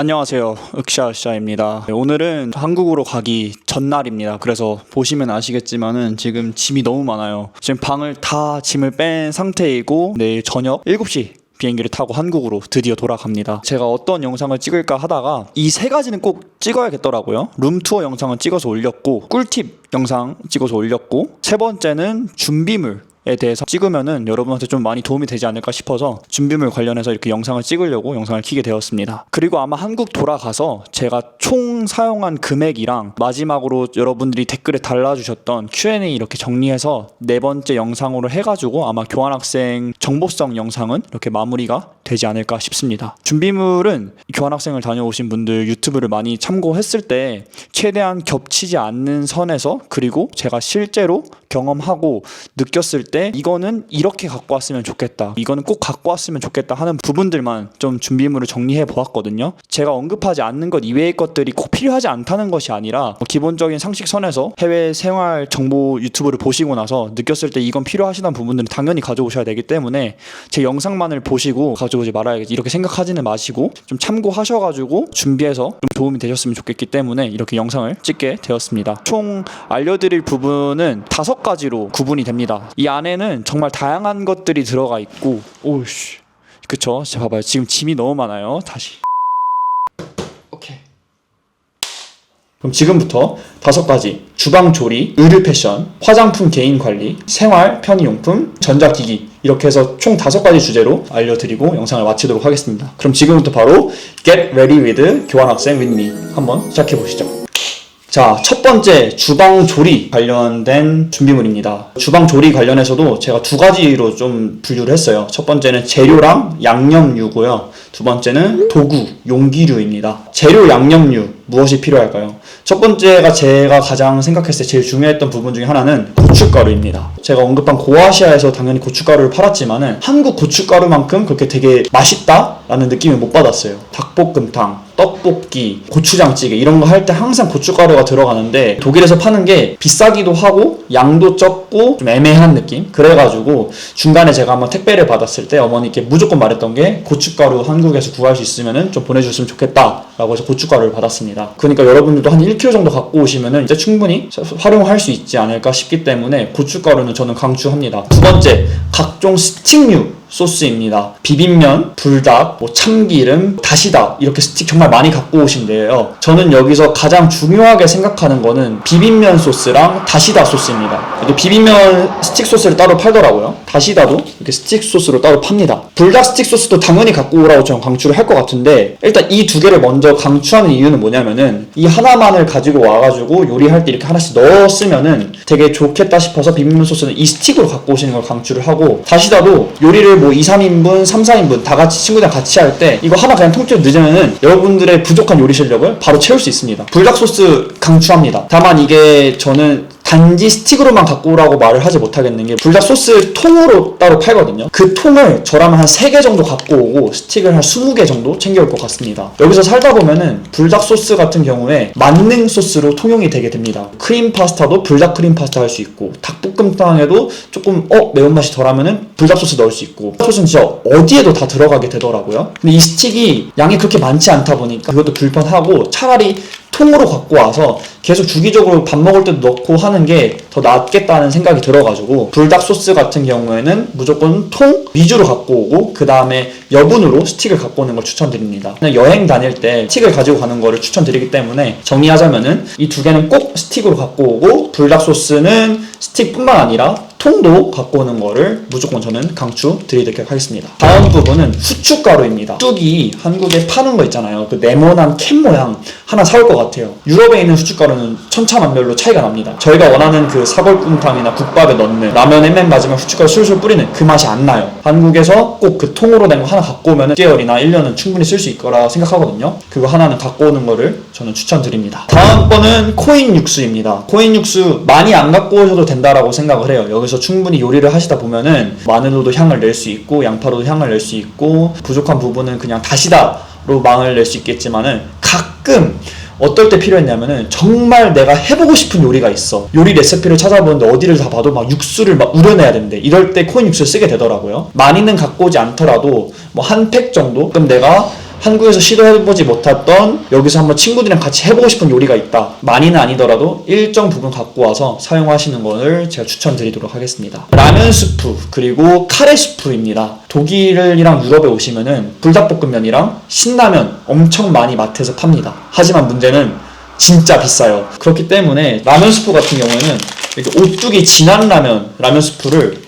안녕하세요. 흑샤샤입니다. 네, 오늘은 한국으로 가기 전날입니다. 그래서 보시면 아시겠지만은 지금 짐이 너무 많아요. 지금 방을 다 짐을 뺀 상태이고 내일 저녁 7시 비행기를 타고 한국으로 드디어 돌아갑니다. 제가 어떤 영상을 찍을까 하다가 이 세 가지는 꼭 찍어야겠더라고요. 룸투어 영상은 찍어서 올렸고 꿀팁 영상 찍어서 올렸고 세 번째는 준비물 에 대해서 찍으면은 여러분한테 좀 많이 도움이 되지 않을까 싶어서 준비물 관련해서 이렇게 영상을 찍으려고 영상을 키게 되었습니다. 그리고 아마 한국 돌아가서 제가 총 사용한 금액이랑 마지막으로 여러분들이 댓글에 달아주셨던 Q&A 이렇게 정리해서 네 번째 영상으로 해가지고 아마 교환학생 정보성 영상은 이렇게 마무리가 되지 않을까 싶습니다. 준비물은 교환학생을 다녀오신 분들 유튜브를 많이 참고했을 때 최대한 겹치지 않는 선에서 그리고 제가 실제로 경험하고 느꼈을 때 이거는 이렇게 갖고 왔으면 좋겠다. 이거는 꼭 갖고 왔으면 좋겠다 하는 부분들만 좀 준비물을 정리해 보았거든요. 제가 언급하지 않는 것 이외의 것들이 꼭 필요하지 않다는 것이 아니라 뭐 기본적인 상식선에서 해외 생활 정보 유튜브를 보시고 나서 느꼈을 때 이건 필요하시다는 부분들은 당연히 가져오셔야 되기 때문에 제 영상만을 보시고 가져오지 말아야겠지 이렇게 생각하지는 마시고 좀 참고하셔가지고 준비해서 좀 도움이 되셨으면 좋겠기 때문에 이렇게 영상을 찍게 되었습니다. 총 알려드릴 부분은 다섯 가지로 구분이 됩니다. 이 안에 는 정말 다양한 것들이 들어가 있고 오씨 그쵸? 자 봐봐요. 지금 짐이 너무 많아요. 다시 오케이. 그럼 지금부터 다섯 가지 주방 조리, 의류 패션, 화장품 개인 관리, 생활 편의용품, 전자기기 이렇게 해서 총 다섯 가지 주제로 알려드리고 영상을 마치도록 하겠습니다. 그럼 지금부터 바로 Get Ready with 교환학생 with me 한번 시작해 보시죠. 자, 첫 번째 주방 조리 관련된 준비물입니다. 주방 조리 관련해서도 제가 두 가지로 좀 분류를 했어요. 첫 번째는 재료랑 양념류고요. 두 번째는 도구, 용기류입니다. 재료, 양념류 무엇이 필요할까요? 첫 번째가 제가 가장 생각했을 때 제일 중요했던 부분 중에 하나는 고춧가루입니다. 제가 언급한 고아시아에서 당연히 고춧가루를 팔았지만은 한국 고춧가루만큼 그렇게 되게 맛있다라는 느낌을 못 받았어요. 닭볶음탕, 떡볶이, 고추장찌개 이런 거 할 때 항상 고춧가루가 들어가는데 독일에서 파는 게 비싸기도 하고 양도 적고 좀 애매한 느낌? 그래가지고 중간에 제가 한번 택배를 받았을 때 어머니께 무조건 말했던 게 고춧가루 한국에서 구할 수 있으면은 좀 보내줬으면 좋겠다라고 해서 고춧가루를 받았습니다. 그러니까 여러분들도 한 1kg 정도 갖고 오시면은 이제 충분히 활용할 수 있지 않을까 싶기 때문에 고춧가루는 저는 강추합니다. 두 번째 각종 스틱류 소스입니다. 비빔면, 불닭, 뭐 참기름, 다시다 이렇게 스틱 정말 많이 갖고 오신대요. 저는 여기서 가장 중요하게 생각하는 거는 비빔면 소스랑 다시다 소스입니다. 이게 비빔면 스틱 소스를 따로 팔더라고요. 다시다도 이렇게 스틱 소스로 따로 팝니다. 불닭 스틱 소스도 당연히 갖고 오라고 저는 강추를 할 것 같은데 일단 이 두 개를 먼저 강추하는 이유는 뭐냐면은 이 하나만을 가지고 와가지고 요리할 때 이렇게 하나씩 넣었으면은 되게 좋겠다 싶어서 비빔면 소스는 이 스틱으로 갖고 오시는 걸 강추를 하고 다시다도 요리를 뭐 2, 3인분, 3, 4인분 다 같이 친구들이랑 같이 할 때 이거 하나 그냥 통째로 넣으면은 여러분들의 부족한 요리 실력을 바로 채울 수 있습니다. 불닭 소스 강추합니다. 다만 이게 저는 단지 스틱으로만 갖고 오라고 말을 하지 못하겠는 게 불닭 소스 통으로 따로 팔거든요. 그 통을 저라면 한 3개 정도 갖고 오고 스틱을 한 20개 정도 챙겨올 것 같습니다. 여기서 살다 보면은 불닭 소스 같은 경우에 만능 소스로 통용이 되게 됩니다. 크림 파스타도 불닭 크림 파스타 할 수 있고 닭볶음탕에도 조금 어 매운맛이 덜하면은 불닭 소스 넣을 수 있고 소스는 진짜 어디에도 다 들어가게 되더라고요. 근데 이 스틱이 양이 그렇게 많지 않다 보니까 그것도 불편하고 차라리 통으로 갖고 와서 계속 주기적으로 밥 먹을 때도 넣고 하는 게 더 낫겠다는 생각이 들어가지고 불닭 소스 같은 경우에는 무조건 통 위주로 갖고 오고 그 다음에 여분으로 스틱을 갖고 오는 걸 추천드립니다. 여행 다닐 때 스틱을 가지고 가는 거를 추천드리기 때문에 정리하자면은 이 두 개는 꼭 스틱으로 갖고 오고 불닭 소스는 스틱뿐만 아니라 통도 갖고 오는 거를 무조건 저는 강추 드리도록 하겠습니다. 다음 부분은 후춧가루입니다. 쑥이 한국에 파는 거 있잖아요. 그 네모난 캔 모양 하나 사올 것 같아요. 유럽에 있는 후춧가루는 천차만별로 차이가 납니다. 저희가 원하는 그 사골곰탕이나 국밥에 넣는 라면에 맨 마지막 후춧가루 술술 뿌리는 그 맛이 안 나요. 한국에서 꼭 그 통으로 된 거 하나 갖고 오면 6개월이나 1년은 충분히 쓸 수 있을 거라 생각하거든요. 그거 하나는 갖고 오는 거를 저는 추천드립니다. 다음 번은 코인 육수입니다. 코인 육수 많이 안 갖고 오셔도 된다라고 생각을 해요. 여기서 충분히 요리를 하시다 보면은 마늘로도 향을 낼 수 있고 양파로도 향을 낼 수 있고 부족한 부분은 그냥 다시다로 망을 낼 수 있겠지만은 가끔 어떨 때 필요했냐면은 정말 내가 해보고 싶은 요리가 있어. 요리 레시피를 찾아보는데 어디를 다 봐도 막 육수를 막 우려내야 되는데 이럴 때 코인 육수를 쓰게 되더라고요. 많이는 갖고 오지 않더라도 뭐 한 팩 정도? 그럼 내가 한국에서 시도해보지 못했던 여기서 한번 친구들이랑 같이 해보고 싶은 요리가 있다. 많이는 아니더라도 일정 부분 갖고 와서 사용하시는 것을 제가 추천드리도록 하겠습니다. 라면 수프 그리고 카레 수프입니다. 독일이랑 유럽에 오시면은 불닭볶음면이랑 신라면 엄청 많이 마트에서 팝니다. 하지만 문제는 진짜 비싸요. 그렇기 때문에 라면 수프 같은 경우에는 이렇게 오뚜기 진한 라면 라면 수프를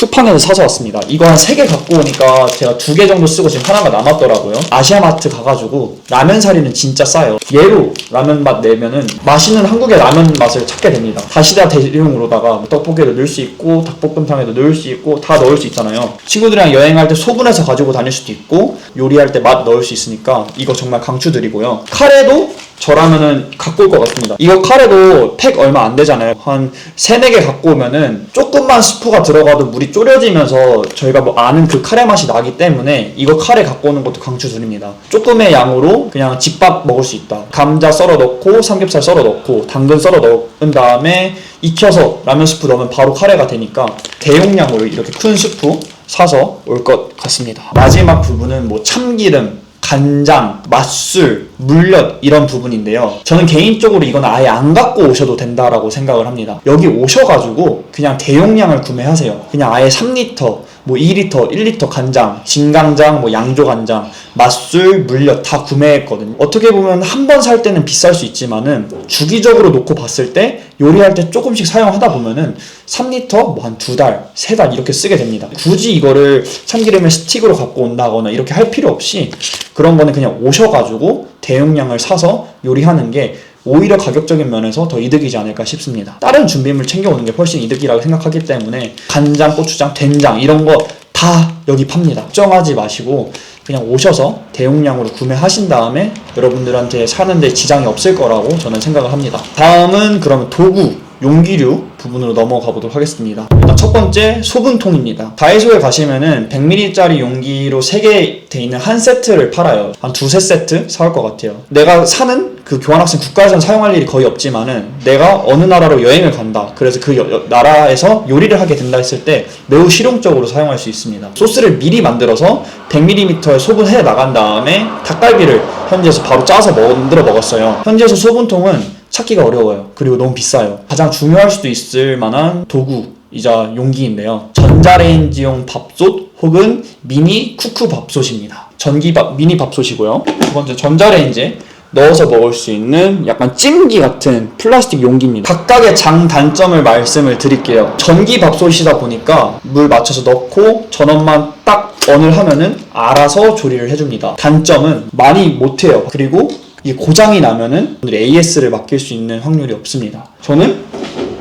쿠팡에서 사서 왔습니다. 이거 한 3개 갖고 오니까 제가 2개 정도 쓰고 지금 하나가 남았더라고요. 아시아마트 가가지고 라면 사리는 진짜 싸요. 얘로 라면 맛 내면은 맛있는 한국의 라면 맛을 찾게 됩니다. 다시다 대용으로다가 떡볶이도 넣을 수 있고 닭볶음탕에도 넣을 수 있고 다 넣을 수 있잖아요. 친구들이랑 여행할 때 소분해서 가지고 다닐 수도 있고 요리할 때 맛 넣을 수 있으니까 이거 정말 강추드리고요. 카레도 저라면은 갖고 올 것 같습니다. 이거 카레도 팩 얼마 안 되잖아요. 한 3, 4개 갖고 오면은 조금만 스프가 들어가도 물이 졸여지면서 저희가 뭐 아는 그 카레 맛이 나기 때문에 이거 카레 갖고 오는 것도 강추드립니다. 조금의 양으로 그냥 집밥 먹을 수 있다. 감자 썰어 넣고 삼겹살 썰어 넣고 당근 썰어 넣은 다음에 익혀서 라면 스프 넣으면 바로 카레가 되니까 대용량으로 이렇게 큰 스프 사서 올 것 같습니다. 마지막 부분은 뭐 참기름, 간장, 맛술, 물엿 이런 부분인데요. 저는 개인적으로 이건 아예 안 갖고 오셔도 된다라고 생각을 합니다. 여기 오셔가지고 그냥 대용량을 구매하세요. 그냥 아예 3리터, 뭐 2리터, 1리터 간장, 진간장, 뭐 양조간장, 맛술, 물엿 다 구매했거든요. 어떻게 보면 한 번 살 때는 비쌀 수 있지만은 주기적으로 놓고 봤을 때 요리할 때 조금씩 사용하다 보면은 3리터 뭐 한 두 달, 세 달 이렇게 쓰게 됩니다. 굳이 이거를 참기름을 스틱으로 갖고 온다거나 이렇게 할 필요 없이 그런 거는 그냥 오셔가지고 대용량을 사서 요리하는 게 오히려 가격적인 면에서 더 이득이지 않을까 싶습니다. 다른 준비물 챙겨오는 게 훨씬 이득이라고 생각하기 때문에 간장, 고추장, 된장 이런 거 다 여기 팝니다. 걱정하지 마시고 그냥 오셔서 대용량으로 구매하신 다음에 여러분들한테 사는데 지장이 없을 거라고 저는 생각을 합니다. 다음은 그러면 도구, 용기류 부분으로 넘어가 보도록 하겠습니다. 일단 첫 번째 소분통입니다. 다이소에 가시면은 100ml짜리 용기로 3개 돼 있는 한 세트를 팔아요. 한 두세 세트 사올 것 같아요. 내가 사는 그 교환학생 국가에서는 사용할 일이 거의 없지만은 내가 어느 나라로 여행을 간다. 그래서 그 여- 여- 나라에서 요리를 하게 된다 했을 때 매우 실용적으로 사용할 수 있습니다. 소스를 미리 만들어서 100ml에 소분해 나간 다음에 닭갈비를 현지에서 바로 짜서 만들어 먹었어요. 현지에서 소분통은 찾기가 어려워요. 그리고 너무 비싸요. 가장 중요할 수도 있을 만한 도구이자 용기인데요. 전자레인지용 밥솥 혹은 미니 쿠크 밥솥입니다. 전기 밥, 미니 밥솥이고요. 두 번째 전자레인지에 넣어서 먹을 수 있는 약간 찜기 같은 플라스틱 용기입니다. 각각의 장 단점을 말씀을 드릴게요. 전기 밥솥이다 보니까 물 맞춰서 넣고 전원만 딱 언을 하면은 알아서 조리를 해줍니다. 단점은 많이 못해요. 그리고 이 고장이 나면은 AS를 맡길 수 있는 확률이 없습니다. 저는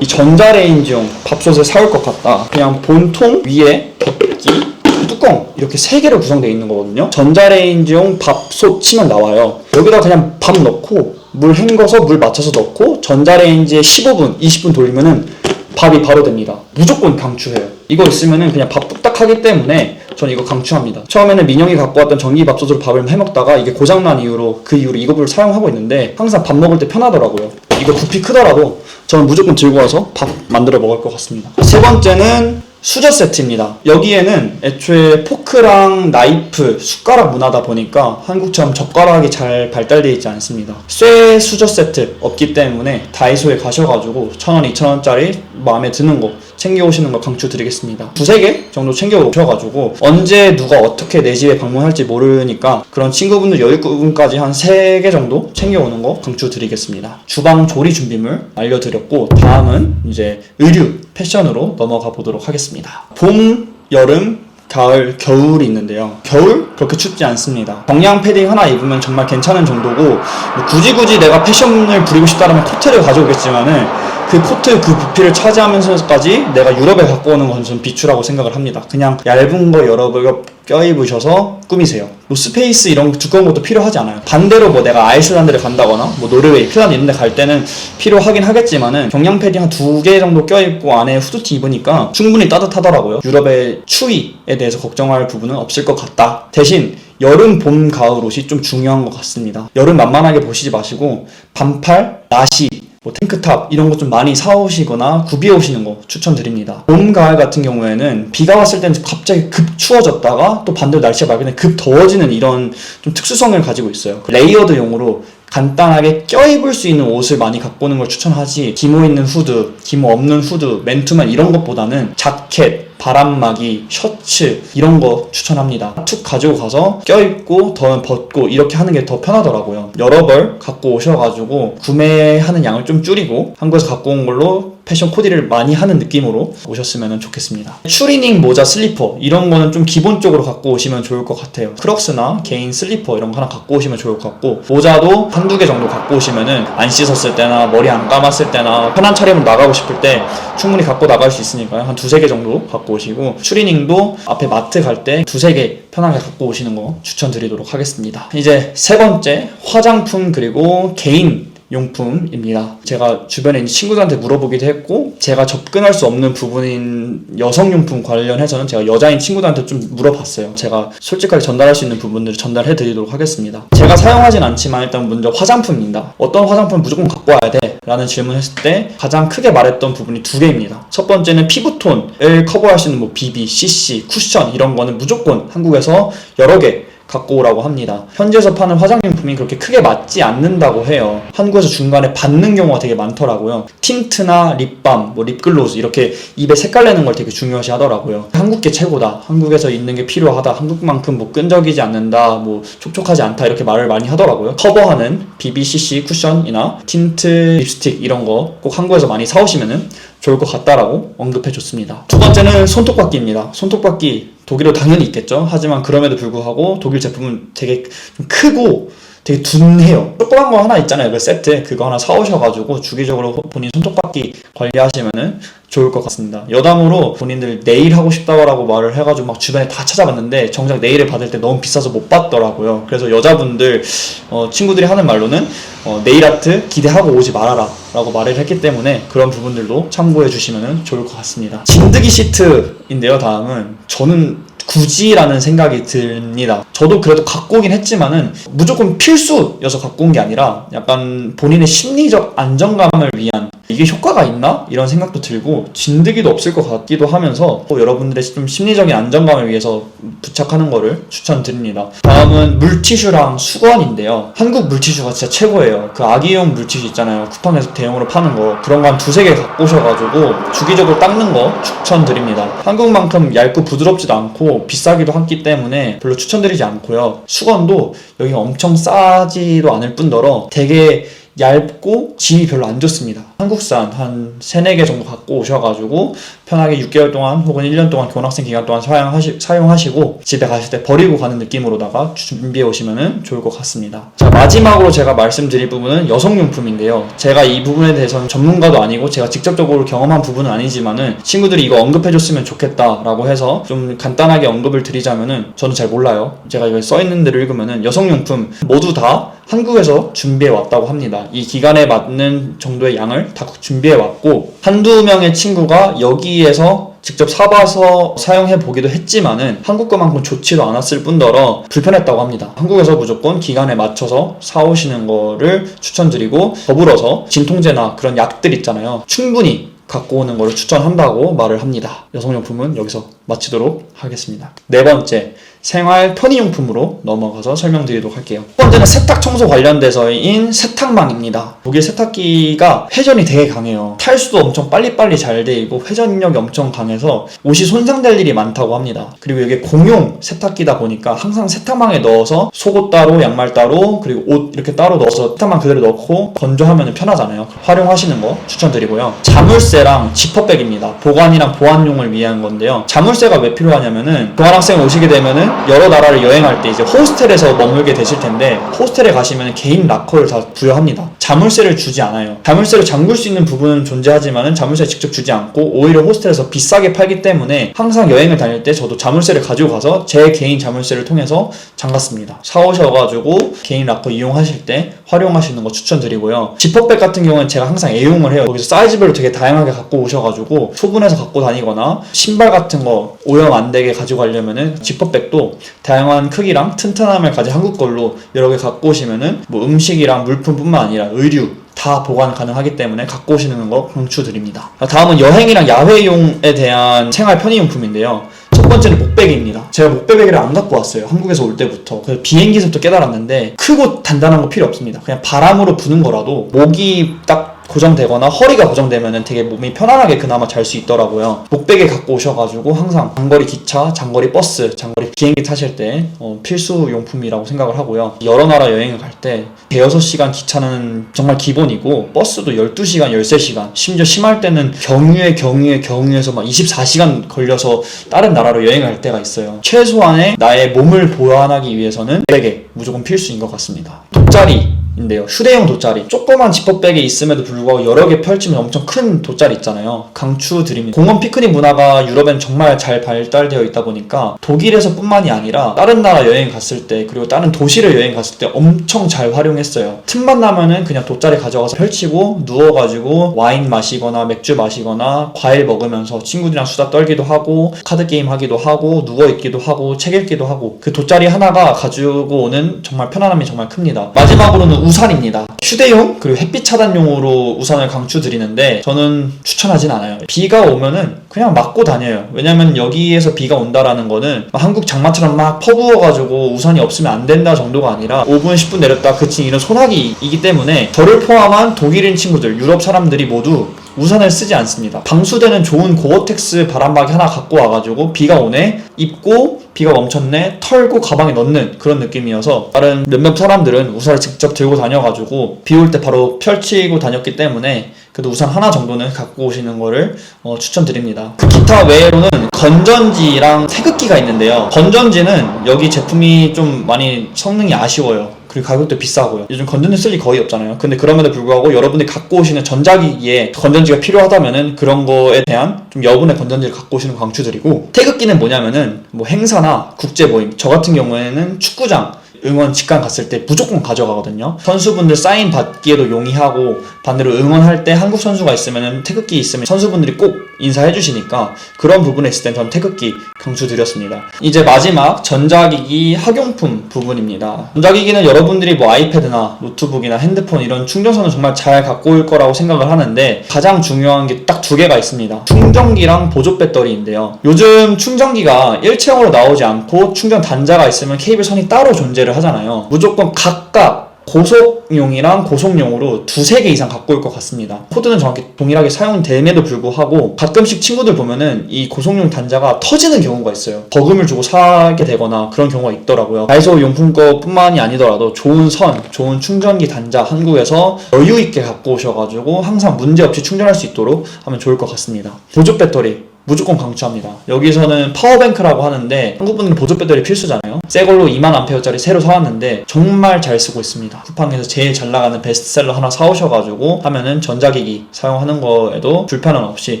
이 전자레인지용 밥솥을 사올 것 같다. 그냥 본통 위에 덮기 뚜껑 이렇게 세 개로 구성되어 있는 거거든요. 전자레인지용 밥솥 치면 나와요. 여기다 그냥 밥 넣고 물 헹궈서 물 맞춰서 넣고 전자레인지에 15분, 20분 돌리면은 밥이 바로 됩니다. 무조건 강추해요. 이거 있으면은 그냥 밥 뚝딱 하기 때문에 전 이거 강추합니다. 처음에는 민영이 갖고 왔던 전기밥솥으로 밥을 해먹다가 이게 고장난 이후로 그 이후로 이거를 사용하고 있는데 항상 밥 먹을 때 편하더라고요. 이거 부피 크더라도 저는 무조건 들고 와서 밥 만들어 먹을 것 같습니다. 세 번째는 수저 세트입니다. 여기에는 애초에 포크랑 나이프, 숟가락 문화다 보니까 한국처럼 젓가락이 잘 발달되어 있지 않습니다. 쇠 수저 세트 없기 때문에 다이소에 가셔가지고 천원, 이천원짜리 마음에 드는 거 챙겨오시는 거 강추드리겠습니다. 두세 개 정도 챙겨오셔가지고 언제 누가 어떻게 내 집에 방문할지 모르니까 그런 친구분들 여유분까지 한 세 개 정도 챙겨오는 거 강추드리겠습니다. 주방 조리 준비물 알려드렸고 다음은 이제 의류 패션으로 넘어가 보도록 하겠습니다. 봄, 여름, 가을, 겨울이 있는데요. 겨울 그렇게 춥지 않습니다. 정량 패딩 하나 입으면 정말 괜찮은 정도고 뭐 굳이 굳이 내가 패션을 부리고 싶다면 코트를 가져오겠지만은 그 코트 그 부피를 차지하면서까지 내가 유럽에 갖고 오는 건좀 비추라고 생각을 합니다. 그냥 얇은 거 여러 겹 껴입으셔서 꾸미세요. 노스페이스 이런 두꺼운 것도 필요하지 않아요. 반대로 뭐 내가 아이슬란드를 간다거나 뭐 노르웨이, 핀란드 이런 데 갈 때는 필요하긴 하겠지만은 경량 패딩 한 두 개 정도 껴입고 안에 후드티 입으니까 충분히 따뜻하더라고요. 유럽의 추위에 대해서 걱정할 부분은 없을 것 같다. 대신 여름, 봄, 가을 옷이 좀 중요한 것 같습니다. 여름 만만하게 보시지 마시고 반팔, 나시, 뭐 탱크탑 이런 거좀 많이 사오시거나 구비해 오시는 거 추천드립니다. 봄, 가을 같은 경우에는 비가 왔을 때는 갑자기 급 추워졌다가 또 반대로 날씨가 맑을 때급 더워지는 이런 좀 특수성을 가지고 있어요. 레이어드용으로 간단하게 껴입을 수 있는 옷을 많이 갖고 오는 걸 추천하지 기모 있는 후드, 기모 없는 후드, 맨투맨 이런 것보다는 자켓, 바람막이, 셔츠 이런 거 추천합니다. 툭 가지고 가서 껴입고 더는 벗고 이렇게 하는 게 더 편하더라고요. 여러 벌 갖고 오셔가지고 구매하는 양을 좀 줄이고 한국에서 갖고 온 걸로 패션 코디를 많이 하는 느낌으로 오셨으면 좋겠습니다. 추리닝 모자 슬리퍼 이런 거는 좀 기본적으로 갖고 오시면 좋을 것 같아요. 크록스나 개인 슬리퍼 이런 거 하나 갖고 오시면 좋을 것 같고 모자도 한두 개 정도 갖고 오시면은 안 씻었을 때나 머리 안 감았을 때나 편한 차림으로 나가고 싶을 때 충분히 갖고 나갈 수 있으니까요. 한 두세 개 정도 갖고 오시고 추리닝도 앞에 마트 갈 때 두세 개 편하게 갖고 오시는 거 추천드리도록 하겠습니다. 이제 세 번째 화장품 그리고 개인 용품입니다. 제가 주변에 있는 친구들한테 물어보기도 했고 제가 접근할 수 없는 부분인 여성용품 관련해서는 제가 여자인 친구들한테 좀 물어봤어요. 제가 솔직하게 전달할 수 있는 부분들을 전달해 드리도록 하겠습니다. 제가 사용하진 않지만 일단 먼저 화장품입니다. 어떤 화장품 무조건 갖고 와야 돼? 라는 질문했을 때 가장 크게 말했던 부분이 두 개입니다. 첫 번째는 피부톤을 커버할 수 있는 뭐 BB, CC, 쿠션 이런 거는 무조건 한국에서 여러 개 갖고 오라고 합니다. 현지에서 파는 화장용품이 그렇게 크게 맞지 않는다고 해요. 한국에서 중간에 받는 경우가 되게 많더라고요. 틴트나 립밤, 뭐 립글로즈 이렇게 입에 색깔 내는 걸 되게 중요시 하더라고요. 한국 게 최고다. 한국에서 있는 게 필요하다. 한국만큼 뭐 끈적이지 않는다. 뭐 촉촉하지 않다. 이렇게 말을 많이 하더라고요. 커버하는 BBCC 쿠션이나 틴트, 립스틱 이런 거 꼭 한국에서 많이 사오시면은 좋을 것 같다라고 언급해 줬습니다. 두 번째는 손톱깎이입니다. 손톱깎이 독일어 당연히 있겠죠. 하지만 그럼에도 불구하고 독일 제품은 되게 좀 크고 되게 둔해요. 조그만 거 하나 있잖아요. 그 세트 그거 하나 사오셔가지고 주기적으로 본인 손톱깎이 관리하시면은 좋을 것 같습니다. 여담으로 본인들 네일 하고 싶다고 말을 해가지고 막 주변에 다 찾아봤는데 정작 네일을 받을 때 너무 비싸서 못 받더라고요. 그래서 여자분들 어, 친구들이 하는 말로는 어, 네일 아트 기대하고 오지 말아라 라고 말을 했기 때문에 그런 부분들도 참고해 주시면 좋을 것 같습니다. 진드기 시트인데요. 다음은 저는 굳이라는 생각이 듭니다. 저도 그래도 갖고 오긴 했지만은 무조건 필수여서 갖고 온 게 아니라 약간 본인의 심리적 안정감을 위한 이게 효과가 있나? 이런 생각도 들고 진드기도 없을 것 같기도 하면서 또 여러분들의 좀 심리적인 안정감을 위해서 부착하는 거를 추천드립니다. 다음은 물티슈랑 수건인데요. 한국 물티슈가 진짜 최고예요. 그 아기용 물티슈 있잖아요. 쿠팡에서 대용으로 파는 거 그런 거 한 두세 개 갖고 오셔가지고 주기적으로 닦는 거 추천드립니다. 한국만큼 얇고 부드럽지도 않고 비싸기도 하기 때문에 별로 추천드리지 않고요. 수건도 여기 엄청 싸지도 않을 뿐더러 되게 얇고 질이 별로 안 좋습니다. 한국산 한 3, 4개 정도 갖고 오셔가지고 편하게 6개월 동안 혹은 1년 동안 교환학생 기간 동안 사용하시, 사용하시고 집에 가실 때 버리고 가는 느낌으로다가 준비해 오시면 좋을 것 같습니다. 자, 마지막으로 제가 말씀드릴 부분은 여성용품인데요. 제가 이 부분에 대해서는 전문가도 아니고 제가 직접적으로 경험한 부분은 아니지만은 친구들이 이거 언급해줬으면 좋겠다라고 해서 좀 간단하게 언급을 드리자면은 저는 잘 몰라요. 제가 이거 써있는 데를 읽으면은 여성용품 모두 다 한국에서 준비해 왔다고 합니다. 이 기간에 맞는 정도의 양을 다 준비해 왔고 한두 명의 친구가 여기에서 직접 사봐서 사용해 보기도 했지만은 한국 거만큼 좋지도 않았을 뿐더러 불편했다고 합니다. 한국에서 무조건 기간에 맞춰서 사오시는 거를 추천드리고 더불어서 진통제나 그런 약들 있잖아요. 충분히 갖고 오는 것을 추천한다고 말을 합니다. 여성용품은 여기서 마치도록 하겠습니다. 네 번째, 생활 편의용품으로 넘어가서 설명드리도록 할게요. 첫 번째는 세탁 청소 관련돼서인 세탁망입니다. 독일 세탁기가 회전이 되게 강해요. 탈수도 엄청 빨리빨리 잘돼 있고 회전력이 엄청 강해서 옷이 손상될 일이 많다고 합니다. 그리고 이게 공용 세탁기다 보니까 항상 세탁망에 넣어서 속옷 따로, 양말 따로, 그리고 옷 이렇게 따로 넣어서 세탁망 그대로 넣고 건조하면 편하잖아요. 활용하시는 거 추천드리고요. 자물쇠랑 지퍼백입니다. 보관이랑 보안용을 위한 건데요. 자물쇠가 왜 필요하냐면은 교환학생 오시게 되면은 여러 나라를 여행할 때 이제 호스텔에서 머물게 되실 텐데 호스텔에 가시면 개인 락커를 다 부여합니다. 자물쇠를 주지 않아요. 자물쇠를 잠글 수 있는 부분은 존재하지만은 자물쇠 직접 주지 않고 오히려 호스텔에서 비싸게 팔기 때문에 항상 여행을 다닐 때 저도 자물쇠를 가지고 가서 제 개인 자물쇠를 통해서 잠갔습니다. 사오셔가지고 개인 락커 이용하실 때 활용하시는 거 추천드리고요. 지퍼백 같은 경우는 제가 항상 애용을 해요. 거기서 사이즈별로 되게 다양하게 갖고 오셔가지고 소분해서 갖고 다니거나 신발 같은 거 오염 안 되게 가지고 가려면은 지퍼백도 다양한 크기랑 튼튼함을 가진 한국 걸로 여러 개 갖고 오시면은 뭐 음식이랑 물품뿐만 아니라 의류 다 보관 가능하기 때문에 갖고 오시는 거 강추드립니다. 다음은 여행이랑 야외용에 대한 생활 편의용품인데요. 첫 번째는 목베개입니다. 제가 목베개를 안 갖고 왔어요. 한국에서 올 때부터. 그래서 비행기에서부터 깨달았는데 크고 단단한 거 필요 없습니다. 그냥 바람으로 부는 거라도 목이 딱 고정되거나 허리가 고정되면 되게 몸이 편안하게 그나마 잘 수 있더라고요. 목베개 갖고 오셔가지고 항상 장거리 기차, 장거리 버스, 장거리 비행기 타실 때 어, 필수 용품이라고 생각을 하고요. 여러 나라 여행을 갈 때 대여섯 시간 기차는 정말 기본이고 버스도 12시간, 13시간 심지어 심할 때는 경유에 경유에 경유에서 막 24시간 걸려서 다른 나라로 여행을 갈 때가 있어요. 최소한의 나의 몸을 보완하기 위해서는 베개 무조건 필수인 것 같습니다. 돗자리 인데요. 휴대용 돗자리. 조그만 지퍼백에 있음에도 불구하고 여러 개 펼치면 엄청 큰 돗자리 있잖아요. 강추드립니다. 공원 피크닉 문화가 유럽엔 정말 잘 발달되어 있다 보니까 독일에서 뿐만이 아니라 다른 나라 여행 갔을 때 그리고 다른 도시를 여행 갔을 때 엄청 잘 활용했어요. 틈만 나면은 그냥 돗자리 가져가서 펼치고 누워가지고 와인 마시거나 맥주 마시거나 과일 먹으면서 친구들이랑 수다 떨기도 하고 카드 게임 하기도 하고 누워 있기도 하고 책 읽기도 하고 그 돗자리 하나가 가지고 오는 정말 편안함이 정말 큽니다. 마지막으로는 우산입니다. 휴대용 그리고 햇빛 차단용으로 우산을 강추드리는데 저는 추천하진 않아요. 비가 오면은 그냥 맞고 다녀요. 왜냐면 여기에서 비가 온다라는 거는 한국 장마처럼 막 퍼부어가지고 우산이 없으면 안 된다 정도가 아니라 5분 10분 내렸다 그친 이런 소나기이기 때문에 저를 포함한 독일인 친구들, 유럽 사람들이 모두 우산을 쓰지 않습니다. 방수되는 좋은 고어텍스 바람막이 하나 갖고 와가지고 비가 오네 입고 비가 멈췄네 털고 가방에 넣는 그런 느낌이어서 다른 몇몇 사람들은 우산을 직접 들고 다녀가지고 비 올 때 바로 펼치고 다녔기 때문에 그래도 우산 하나 정도는 갖고 오시는 거를 어, 추천드립니다. 그 기타 외로는 건전지랑 태극기가 있는데요. 건전지는 여기 제품이 좀 많이 성능이 아쉬워요. 그리고 가격도 비싸고요. 요즘 건전지 쓸 일 거의 없잖아요. 근데 그럼에도 불구하고 여러분들이 갖고 오시는 전자기기에 건전지가 필요하다면은 그런 거에 대한 좀 여분의 건전지를 갖고 오시는 거 강추드리고 태극기는 뭐냐면은 뭐 행사나 국제 모임 저 같은 경우에는 축구장 응원 직관 갔을 때 무조건 가져가거든요. 선수분들 사인 받기에도 용이하고 반대로 응원할 때 한국 선수가 있으면 태극기 있으면 선수분들이 꼭 인사해 주시니까 그런 부분에 있을 땐 저는 태극기 강추드렸습니다. 이제 마지막 전자기기 학용품 부분입니다. 전자기기는 여러분들이 뭐 아이패드나 노트북이나 핸드폰 이런 충전선을 정말 잘 갖고 올 거라고 생각을 하는데 가장 중요한 게 딱 두 개가 있습니다. 충전기랑 보조 배터리인데요. 요즘 충전기가 일체형으로 나오지 않고 충전 단자가 있으면 케이블 선이 따로 존재를 하잖아요. 무조건 각각 고속용이랑 고속용으로 두세 개 이상 갖고 올 것 같습니다. 코드는 정확히 동일하게 사용됨에도 불구하고 가끔씩 친구들 보면은 이 고속용 단자가 터지는 경우가 있어요. 버금을 주고 사게 되거나 그런 경우가 있더라고요. 다이소 용품 거뿐만이 아니더라도 좋은 선, 좋은 충전기 단자 한국에서 여유 있게 갖고 오셔가지고 항상 문제 없이 충전할 수 있도록 하면 좋을 것 같습니다. 보조 배터리 무조건 강추합니다. 여기서는 파워뱅크라고 하는데 한국분들은 보조 배터리 필수잖아요. 새 걸로 2만 암페어짜리 새로 사왔는데 정말 잘 쓰고 있습니다. 쿠팡에서 제일 잘 나가는 베스트셀러 하나 사오셔가지고 하면은 전자기기 사용하는 거에도 불편함 없이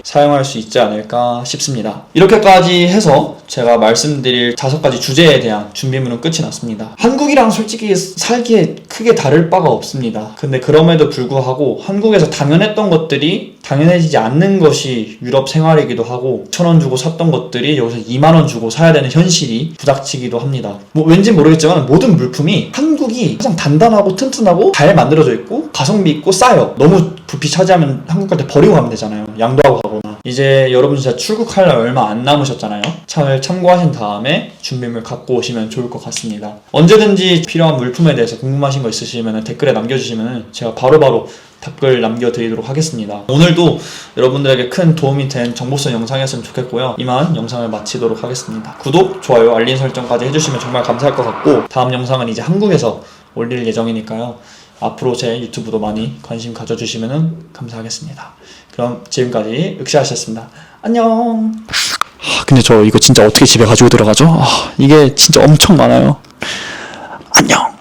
사용할 수 있지 않을까 싶습니다. 이렇게까지 해서 제가 말씀드릴 다섯 가지 주제에 대한 준비물은 끝이 났습니다. 한국이랑 솔직히 살기에 크게 다를 바가 없습니다. 근데 그럼에도 불구하고 한국에서 당연했던 것들이 당연해지지 않는 것이 유럽 생활이기도 하고 천 원 주고 샀던 것들이 여기서 2만 원 주고 사야 되는 현실이 부닥치기도 합니다. 뭐 왠지 모르겠지만 모든 물품이 한국이 가장 단단하고 튼튼하고 잘 만들어져 있고 가성비 있고 싸요. 너무 부피 차지하면 한국 갈 때 버리고 가면 되잖아요. 양도하고 가거나. 이제 여러분 진짜 출국할 날 얼마 안 남으셨잖아요. 잘 참고하신 다음에 준비물 갖고 오시면 좋을 것 같습니다. 언제든지 필요한 물품에 대해서 궁금하신 거 있으시면 댓글에 남겨주시면 제가 바로 바로 답글 남겨드리도록 하겠습니다. 오늘도 여러분들에게 큰 도움이 된 정보성 영상이었으면 좋겠고요. 이만 영상을 마치도록 하겠습니다. 구독, 좋아요, 알림 설정까지 해주시면 정말 감사할 것 같고 다음 영상은 이제 한국에서 올릴 예정이니까요. 앞으로 제 유튜브도 많이 관심 가져주시면 감사하겠습니다. 그럼 지금까지 윽시하셨습니다. 안녕. 근데 저 이거 진짜 어떻게 집에 가지고 들어가죠? 아, 이게 진짜 엄청 많아요. 안녕.